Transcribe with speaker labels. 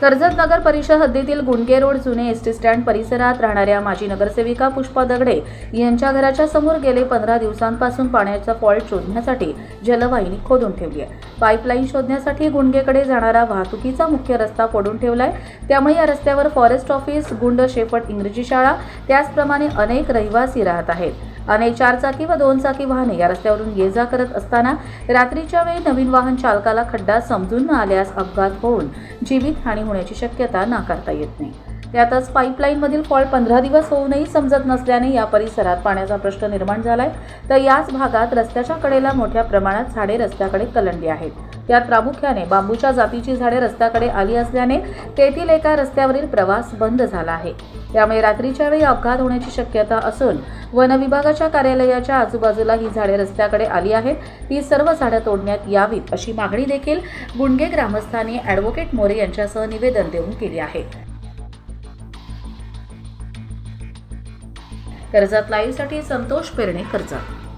Speaker 1: कर्जत नगर परिषद हद्दीतील गुंडगे रोड जुने एस टी स्टँड परिसरात राहणाऱ्या माजी नगरसेविका पुष्पा दगडे यांच्या घराच्या समोर गेले पंधरा दिवसांपासून पाण्याचा फॉल्ट शोधण्यासाठी जलवाहिनी खोदून ठेवली आहे. पाईपलाईन शोधण्यासाठी गुंडगेकडे जाणारा वाहतुकीचा मुख्य रस्ता फोडून ठेवलाय. त्यामुळे या रस्त्यावर फॉरेस्ट ऑफिस गुंड शेफट इंग्रजी शाळा त्याचप्रमाणे अनेक रहिवासी राहत आहेत. अनेक चारचाकी व दोन चाकी वाहने या रस्त्यावरून ये जा करत असताना रात्रीच्या वेळी नवीन वाहन चालकाला खड्डा समजून न आल्यास अपघात होऊन जीवितहानी होण्याची शक्यता नाकारता येत नाही. त्यातच पाईपलाईनमधील फॉल्ट पंधरा दिवस होऊनही समजत नसल्याने या परिसरात पाण्याचा प्रश्न निर्माण झालाय. तर याच भागात रस्त्याच्या कडेला मोठ्या प्रमाणात झाडे रस्त्याकडे कलंडली आहेत. त्यात प्रामुख्याने बांबूच्या जातीची झाडे रस्त्याकडे आली असल्याने तेथील एका रस्त्यावरील प्रवास बंद झाला आहे. त्यामुळे रात्रीच्या वेळी अपघात होण्याची शक्यता असून वनविभागाच्या कार्यालयाच्या आजूबाजूला ही झाडे रस्त्याकडे आली आहेत. ती सर्व झाडं तोडण्यात यावीत अशी मागणी देखील गुंडगे ग्रामस्थांनी ॲडव्होकेट मोरे यांच्यासह निवेदन देऊन केली आहे. कर्जात लाईव्हसाठी संतोष पेरणे कर्जात.